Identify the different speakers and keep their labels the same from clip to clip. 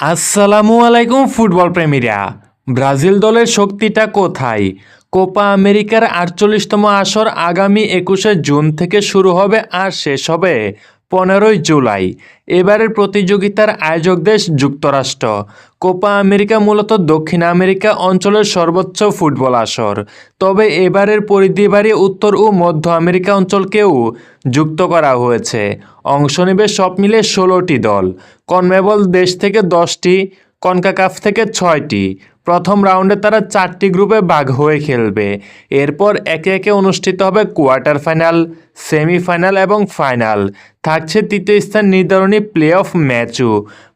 Speaker 1: আসসালামু আলাইকুম, football প্রেমীরা। Brazil দলের শক্তিটা কোথায়? কোপা আমেরিকার আটচল্লিশতম আসর আগামী একুশে জুন থেকে শুরু হবে আর শেষ হবে পনেরোই জুলাই। এবারের প্রতিযোগিতার আয়োজক দেশ যুক্তরাষ্ট্র। কোপা আমেরিকা মূলত দক্ষিণ আমেরিকা অঞ্চলের সর্বোচ্চ ফুটবল আসর। তবে এবারের পরিধি বাড়িয়ে উত্তর ও মধ্য আমেরিকা অঞ্চলকেও যুক্ত করা হয়েছে। অংশ নেবে সব মিলে ষোলোটি দল। কনমেবল দেশ থেকে দশটি, কনকাকাফ থেকে ছয়টি। প্রথম রাউন্ডে তারা চারটি গ্রুপে ভাগ হয়ে খেলবে। এরপর একে একে অনুষ্ঠিত হবে কোয়ার্টার ফাইনাল, সেমিফাইনাল এবং ফাইনাল। থাকছে তৃতীয় স্থান নির্ধারণী প্লে অফ ম্যাচও।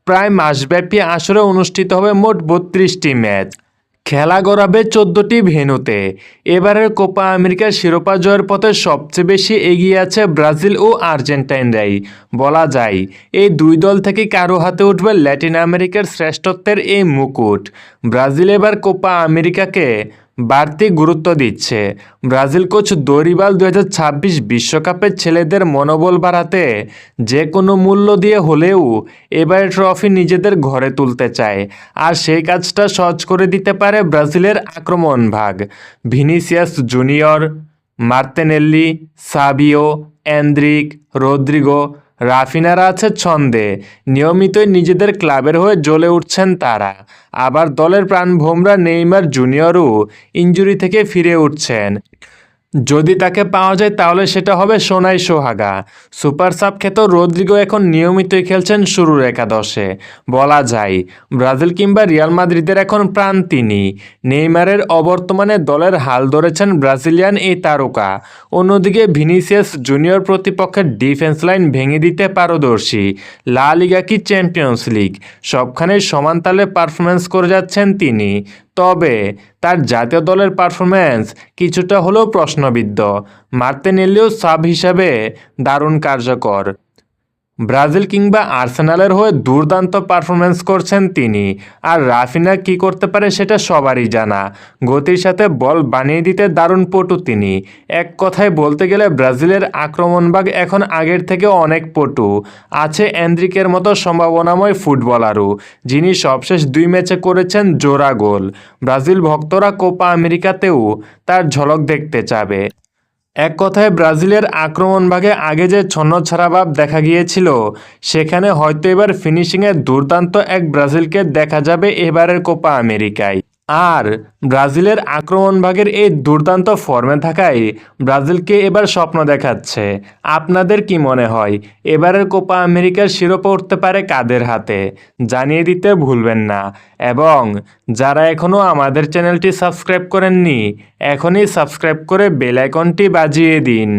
Speaker 1: প্রায় মাসব্যাপী আসরে অনুষ্ঠিত হবে মোট বত্রিশটি ম্যাচ। খেলা গড়াবে চোদ্দটি ভেনুতে এবারের কোপা আমেরিকার শিরোপা জয়ের পথে সবচেয়ে বেশি এগিয়ে আছে ব্রাজিল ও আর্জেন্টাইনরাই। বলা যায়, এই দুই দল থেকে কারও হাতে উঠবে ল্যাটিন আমেরিকার শ্রেষ্ঠত্বের এই মুকুট। ব্রাজিল এবার কোপা আমেরিকাকে বাড়তি গুরুত্ব দিচ্ছে। ব্রাজিল কোচ দরিবাল দু বিশ্বকাপের ছেলেদের মনোবল বাড়াতে যে কোনো মূল্য দিয়ে হলেও এবার ট্রফি নিজেদের ঘরে তুলতে চায়। আর সেই কাজটা সহজ করে দিতে পারে ব্রাজিলের আক্রমণ ভাগ। Vinicius Junior, Martinelli, Savio Endrick Rodrygo রাফিনারা আছে ছন্দে। নিয়মিতই নিজেদের ক্লাবের হয়ে জ্বলে উঠছেন তারা। আবার দলের প্রাণভোমরা নেইমার জুনিয়রও ইঞ্জুরি থেকে ফিরে উঠছেন। যদি তাকে পাওয়া যায় তাহলে সেটা হবে সোনাই সোহাগা। সুপার সাব খ্যাত রদ্রিগো এখন নিয়মিতই খেলছেন শুরুর একাদশে। বলা যায়, ব্রাজিল কিংবা রিয়াল মাদ্রিদের এখন প্রাণ তিনি। নেইমারের অবর্তমানে দলের হাল ধরেছেন ব্রাজিলিয়ান এই তারকা। অন্যদিকে ভিনিসিয়াস জুনিয়র প্রতিপক্ষের ডিফেন্স লাইন ভেঙে দিতে পারদর্শী। লা লিগা কি চ্যাম্পিয়ন্স লিগ? সবখানে সমান তালে পারফরমেন্স করে যাচ্ছেন তিনি। তবে তার জাতীয় দলের পারফরম্যান্স কিছুটা হলেও প্রশ্নবিদ্ধ। মারতে নিলেও সাব হিসাবে দারুণ কার্যকর। ব্রাজিল কিংবা আর্সেনালের হয়ে দুর্দান্ত পারফরমেন্স করছেন তিনি। আর রাফিনা কি করতে পারে সেটা সবারই জানা। গতির সাথে বল বানিয়ে দিতে দারুণ পটু তিনি। এক কথায় বলতে গেলে ব্রাজিলের আক্রমণভাগ এখন আগের থেকে অনেক পটু। আছে অ্যান্দ্রিকের মতো সম্ভাবনাময় ফুটবলারও, যিনি সবশেষ দুই ম্যাচে করেছেন জোড়া গোল। ব্রাজিল ভক্তরা কোপা আমেরিকাতেও তার ঝলক দেখতে চাবে। এক কথায় ব্রাজিলের আক্রমণ ভাগে আগে যে ছন্নছাড়া ভাব দেখা গিয়েছিল, সেখানে হয়তো এবার ফিনিশিংয়ে দুর্দান্ত এক ব্রাজিলকে দেখা যাবে এবারের কোপা আমেরিকায়। আর ব্রাজিলের আক্রমণ ভাগের এই দুর্দান্ত ফর্মে থাকায় ব্রাজিলকে এবার স্বপ্ন দেখাচ্ছে। আপনাদের কি মনে হয়, এবারের কোপা আমেরিকার শিরোপা উঠতে পারে কাদের হাতে? জানিয়ে দিতে ভুলবেন না। এবং যারা এখনও আমাদের চ্যানেলটি সাবস্ক্রাইব করেননি, এখনই সাবস্ক্রাইব করে বেল আইকনটি বাজিয়ে দিন।